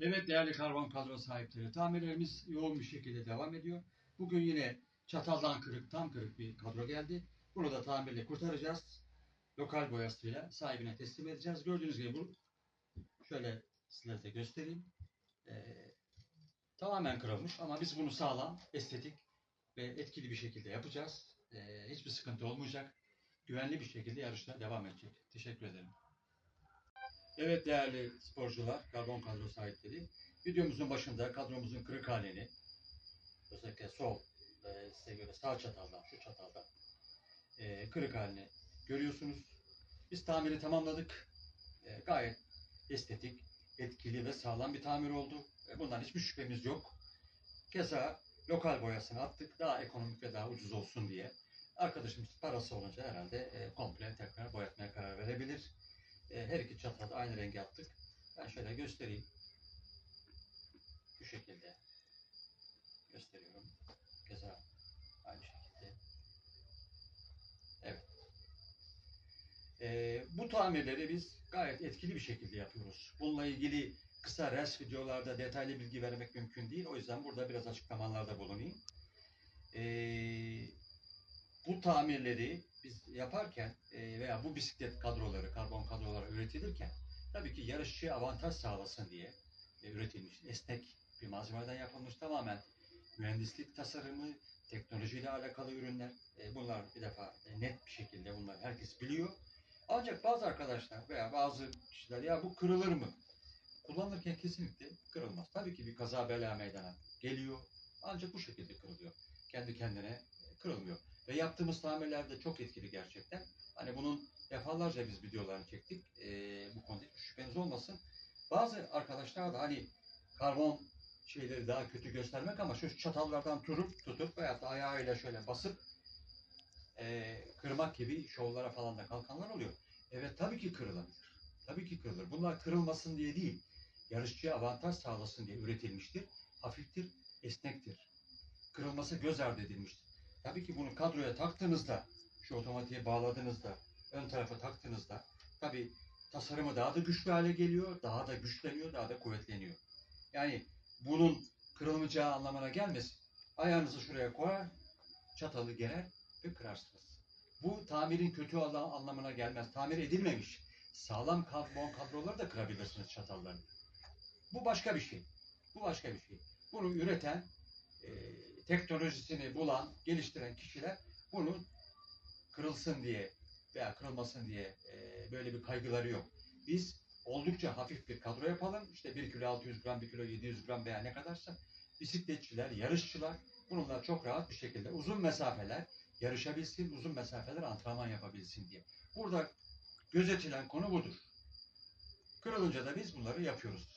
Evet değerli karbon kadro sahipleri, tamirlerimiz yoğun bir şekilde devam ediyor. Bugün yine çataldan kırık, tam kırık bir kadro geldi. Bunu da tamirle kurtaracağız. Lokal boyasıyla sahibine teslim edeceğiz. Gördüğünüz gibi bu şöyle size de göstereyim. Ee, tamamen kırılmış ama biz bunu sağlam, estetik ve etkili bir şekilde yapacağız. Ee, hiçbir sıkıntı olmayacak. Güvenli bir şekilde yarışta devam edecek. Teşekkür ederim. Evet değerli sporcular, karbon kadro sahipleri. Videomuzun başında kadromuzun kırık halini, özellikle sol, e, size göre sağ çataldan, şu çataldan e, kırık halini görüyorsunuz. Biz tamiri tamamladık. E, gayet estetik, etkili ve sağlam bir tamir oldu. E, bundan hiçbir şüphemiz yok. Keza lokal boyasını attık. Daha ekonomik ve daha ucuz olsun diye. Arkadaşımız parası olunca herhalde e, komple tekrar boyatmaya karar verebilir. E, her iki çatalı aynı rengi attık. Ben şöyle göstereyim. Bu şekilde gösteriyorum. Keza aynı şekilde. Evet. E, bu tamirleri biz gayet etkili bir şekilde yapıyoruz. Bununla ilgili kısa res videolarda detaylı bilgi vermek mümkün değil. O yüzden burada biraz açıklamalarda bulunayım. E, bu tamirleri biz yaparken e, veya bu bisiklet kadroları, karbon kadroları üretilirken tabii ki yarışçıya avantaj sağlasın diye e, üretilmiş. Esnek bir malzemeden yapılmış tamamen mühendislik tasarımı, teknolojiyle alakalı ürünler. E, bunlar bir defa e, net bir şekilde bunlar herkes biliyor. Ancak bazı arkadaşlar veya bazı kişiler ya bu kırılır mı? Kullanırken kesinlikle kırılmaz. Tabii ki bir kaza bela meydana geliyor. Ancak bu şekilde kırılıyor. Kendi kendine e, kırılmıyor. Ve yaptığımız tamirler de çok etkili gerçekten. Hani bunun defalarca biz videolarını çektik. Ee, bu konuda hiç şüpheniz olmasın. Bazı arkadaşlar da hani karbon şeyleri daha kötü göstermek ama şu çatallardan tutup tutup veya da ayağıyla şöyle basıp ee, kırmak gibi şovlara falan da kalkanlar oluyor. Evet tabii ki kırılabilir. Tabii ki kırılır. Bunlar kırılmasın diye değil. Yarışçıya avantaj sağlasın diye üretilmiştir. Hafiftir, esnektir. Kırılması göz ardı edilmiştir. Tabii ki bunu kadroya taktığınızda, şu otomatiğe bağladığınızda, ön tarafa taktığınızda tabii tasarımı daha da güçlü hale geliyor, daha da güçleniyor, daha da kuvvetleniyor. Yani bunun kırılmayacağı anlamına gelmesin. Ayağınızı şuraya koyar, çatalı gerer ve kırarsınız. Bu tamirin kötü anlamına gelmez. Tamir edilmemiş. Sağlam karbon kadroları da kırabilirsiniz çatallarını. Bu başka bir şey. Bu başka bir şey. Bunu üreten e, teknolojisini bulan, geliştiren kişiler bunu kırılsın diye veya kırılmasın diye e, böyle bir kaygıları yok. Biz oldukça hafif bir kadro yapalım. İşte 1 kilo 600 gram, 1 kilo 700 gram veya ne kadarsa bisikletçiler, yarışçılar bununla çok rahat bir şekilde uzun mesafeler yarışabilsin, uzun mesafeler antrenman yapabilsin diye. Burada gözetilen konu budur. Kırılınca da biz bunları yapıyoruz.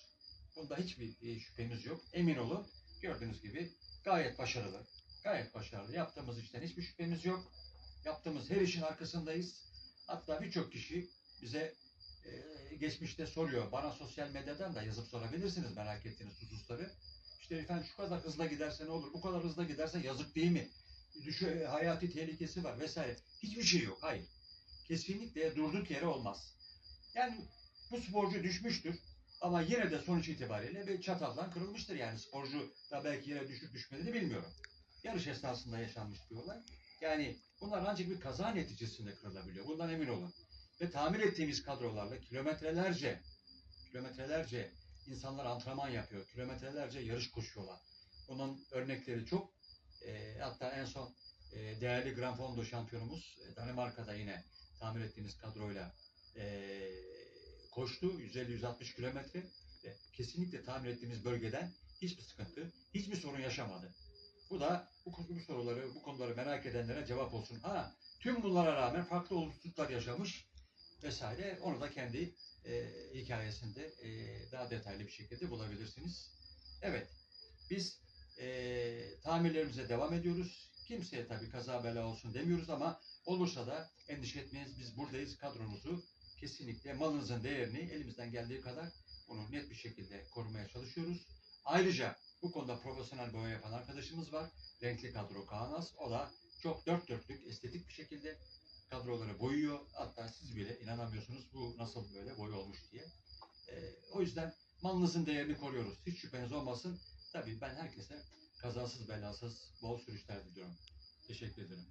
Bunda hiçbir e, şüphemiz yok. Emin olun gördüğünüz gibi gayet başarılı. Gayet başarılı. Yaptığımız işten hiçbir şüphemiz yok. Yaptığımız her işin arkasındayız. Hatta birçok kişi bize e, geçmişte soruyor. Bana sosyal medyadan da yazıp sorabilirsiniz merak ettiğiniz hususları. İşte efendim şu kadar hızla giderse ne olur? Bu kadar hızla giderse yazık değil mi? Düşü, hayati tehlikesi var vesaire. Hiçbir şey yok. Hayır. Kesinlikle durduk yere olmaz. Yani bu sporcu düşmüştür. Ama yine de sonuç itibariyle bir çataldan kırılmıştır. Yani sporcu da belki yere düşüp düşmediğini bilmiyorum. Yarış esnasında yaşanmış bir olay. Yani bunlar ancak bir kaza neticesinde kırılabiliyor. Bundan emin olun. Ve tamir ettiğimiz kadrolarla kilometrelerce kilometrelerce insanlar antrenman yapıyor. Kilometrelerce yarış koşuyorlar. Bunun örnekleri çok. E, hatta en son e, değerli Gran Fondo şampiyonumuz e, Danimarka'da yine tamir ettiğimiz kadroyla e, koştu 150-160 kilometre kesinlikle tamir ettiğimiz bölgeden hiçbir sıkıntı, hiçbir sorun yaşamadı. Bu da bu, bu soruları, bu konuları merak edenlere cevap olsun. Ha, tüm bunlara rağmen farklı olumsuzluklar yaşamış vesaire. Onu da kendi e, hikayesinde e, daha detaylı bir şekilde bulabilirsiniz. Evet, biz e, tamirlerimize devam ediyoruz. Kimseye tabii kaza bela olsun demiyoruz ama olursa da endişe etmeyiz. Biz buradayız. Kadronuzu kesinlikle malınızın değerini elimizden geldiği kadar bunu net bir şekilde korumaya çalışıyoruz. Ayrıca bu konuda profesyonel boya yapan arkadaşımız var. Renkli kadro Kaanas. O da çok dört dörtlük, estetik bir şekilde kadroları boyuyor. Hatta siz bile inanamıyorsunuz bu nasıl böyle boy olmuş diye. Ee, o yüzden malınızın değerini koruyoruz. Hiç şüpheniz olmasın. Tabii ben herkese kazasız belasız bol sürüşler diliyorum. Teşekkür ederim.